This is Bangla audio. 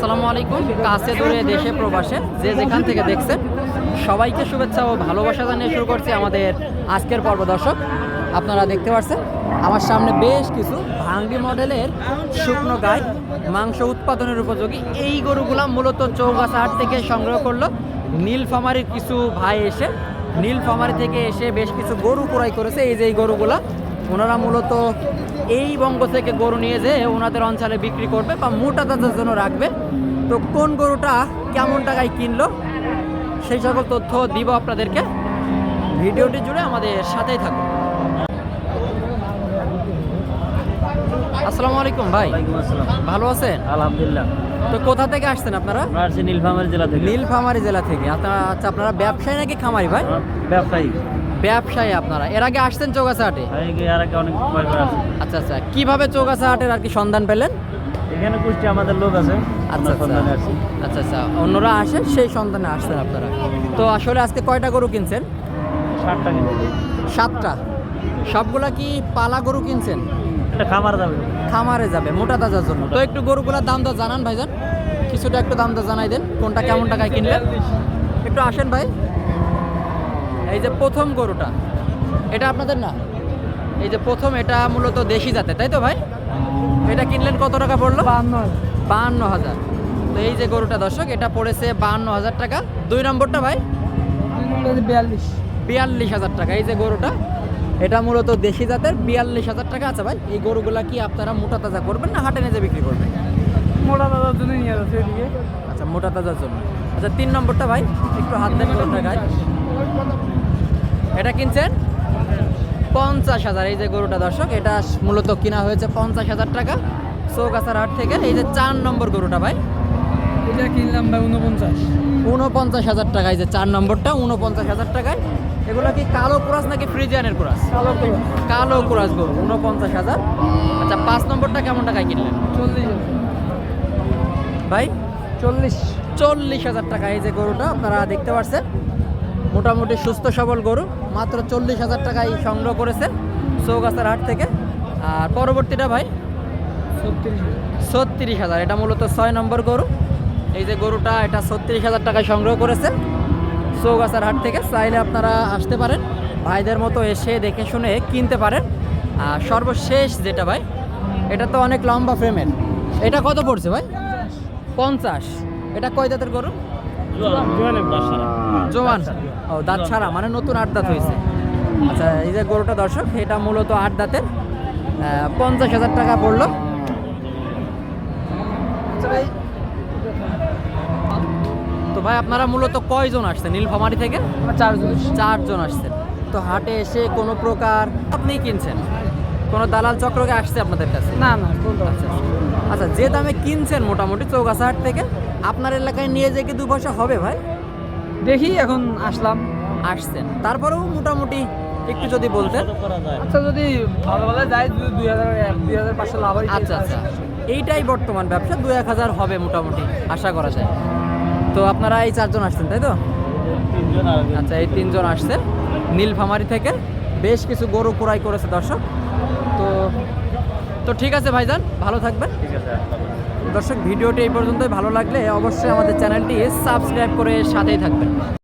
আসসালামু আলাইকুম। কাছে দূরে দেশে প্রবাসে যে যেখান থেকে দেখছেন সবাইকে শুভেচ্ছা ও ভালোবাসা জানিয়ে শুরু করছি আমাদের আজকের পর্ব দর্শক। আপনারা দেখতে পাচ্ছেন আমার সামনে বেশ কিছু ভাঙ্গি মডেলের শুকনো গাই, মাংস উৎপাদনের উপযোগী। এই গরুগুলা মূলত চৌগাছা থেকে সংগ্রহ করল। নীলফামারির কিছু ভাই এসে নীলফামারি থেকে এসে বেশ কিছু গরু ক্রয় করেছে। এই যে এই গরুগুলা ওনারা মূলত এই বঙ্গ থেকে গরু নিয়ে যেয়ে ওনাদের অঞ্চলে বিক্রি করবে বা মোটা তাদের জন্য রাখবে। তো কোন গরুটা কেমন টাকায় কিনলো, সেই সকল তথ্য দিব আপনাদেরকে। ভিডিওটি জুড়ে আমাদের সাথেই থাকুন। আসসালামু আলাইকুম ভাই। ভালো আছেন? আলহামদুলিল্লাহ। তো কোথা থেকে আসছেন আপনারা? আসছি নীলফামারী জেলা থেকে। নীলফামারী জেলা থেকে। আপনারা আচ্ছা আপনারা ব্যবসায়ী নাকি খামারি ভাই? ব্যবসায়ী। ব্যবসায়ী আপনারা। এর আগে আসছেন চৌগাছা হাটে? আছে আচ্ছা আচ্ছা। কীভাবে চৌগাছা হাটের আর কি সন্ধান পেলেন? এখানে কুষ্টি আমাদের লোক আছে। আচ্ছা আসছি। আচ্ছা আচ্ছা। অন্যরা আসে সেই সন্ধানে আসছেন আপনারা। তো আসলে আজকে কয়টা গরু কিনছেন? কিনে সাতটা। সবগুলা কি পালা গরু কিনছেন? একটা খামার যাবে। খামারে যাবে মোটা তাজার জন্য। তো একটু গরুগুলার দাম দর জানান ভাইজান। কিছুটা একটু দাম দর জানাই দেন কোনটা কেমন টাকায় কিনলেন একটু আসেন ভাই। এই যে প্রথম গরুটা এটা আপনাদের না? এই যে প্রথম এটা মূলত দেশি জাতের তাই তো ভাই? এটা কিনলেন কত টাকা পড়ল? বাহান্ন হাজার। তো এই যে গরুটা দর্শক এটা পড়েছে বাহান্ন হাজার টাকা। দুই নম্বরটা ভাই? বিয়াল্লিশ। বিয়াল্লিশ হাজার টাকা। এই যে গরুটা এটা মূলত দেশি জাতের বিয়াল্লিশ হাজার টাকা আছে ভাই। এই গরুগুলা কি আপনারা মোটা তাজা করবেন না হাটে নিয়ে বিক্রি করবেন? মোটা দাদার জন্য নিয়ে যাচ্ছে এদিকে। আচ্ছা মোটা তাজার জন্য। আচ্ছা তিন নম্বরটা ভাই একটু হাত দেন গায়ে এটা কিনছেন? পঞ্চাশ হাজার এই যে গরুটা দর্শক এটা মূলত কিনা হয়েছে পঞ্চাশ হাজার টাকা। চৌগাছার হাট থেকে এই যে চার নম্বর গরুটা ভাই। এটা কিনলাম ভাই উনপঞ্চাশ উনপঞ্চাশ হাজার টাকা এই যে চার নম্বরটা উনপঞ্চাশ হাজার টাকায়। এগুলো কি কালো কুরাস নাকি ফ্রিজিয়ানের কুরাস? কালো কালো কুরাস গরু উনপঞ্চাশ হাজার। আচ্ছা পাঁচ নম্বরটা কেমন টাকায় কিনলেন? চল্লিশ ভাই? চল্লিশ। চল্লিশ হাজার টাকা এই যে গরুটা আপনারা দেখতে পাচ্ছেন মোটামুটি সুস্থ সবল গরু মাত্র চল্লিশ হাজার টাকায় সংগ্রহ করেছে চৌগাছার হাট থেকে। আর পরবর্তীটা ভাই? ছত্রিশ ছত্রিশ হাজার এটা মূলত ছয় নম্বর গরু। এই যে গরুটা এটা ছত্রিশ হাজার টাকায় সংগ্রহ করেছে। চৌগাছার হাট থেকে চাইলে আপনারা আসতে পারেন। ভাইদের মতো এসে দেখে শুনে কিনতে পারেন। আর সর্বশেষ যেটা ভাই, এটা তো অনেক লম্বা ফ্রেমের। এটা কত পড়ছে ভাই? পঞ্চাশ। এটা কয় দাঁতের গরু? জোয়ান। ও, দাঁত ছাড়া মানে নতুন আট দাঁত হয়েছে। আচ্ছা এই যে গরুটা দর্শক, এটা মূলত আট দাঁতের। পঞ্চাশ হাজার টাকা পড়ল। আচ্ছা ভাই তো ভাই আপনারা মূলত কয়জন আসছেন? নীলফামারি থেকে? চারজন চারজন আসছেন। তো হাটে এসে কোনো প্রকার আপনি কিনছেন? কোনো দালাল চক্রকে আসছে আপনাদের কাছে? না না আচ্ছা আচ্ছা যে দামে কিনছেন মোটামুটি চৌগাছা হাট থেকে আপনার এলাকায় নিয়ে যেয়ে কি দু পয়সা হবে ভাই? দেখি এখন আসলাম। আসছেন। তারপরেও মোটামুটি একটু যদি বলতেন। আচ্ছা যদি ভালো ভালো যায় দুই- হাজার দুই হাজার পাঁচশো লাভ আচ্ছা আচ্ছা। এইটাই বর্তমান ব্যবসা দু এক হাজার হবে মোটামুটি আশা করা যায়। তো আপনারা এই চারজন আসছেন তাই তো। আচ্ছা এই তিনজন আসছে। নীলফামারি থেকে বেশ কিছু গরু ক্রয় করেছে দর্শক। তো তো ঠিক আছে ভাইজান ভালো থাকবেন। দর্শক ভিডিওটি এই পর্যন্তই। ভালো লাগলে অবশ্যই আমাদের চ্যানেলটি সাবস্ক্রাইব করে সাথেই থাকবেন।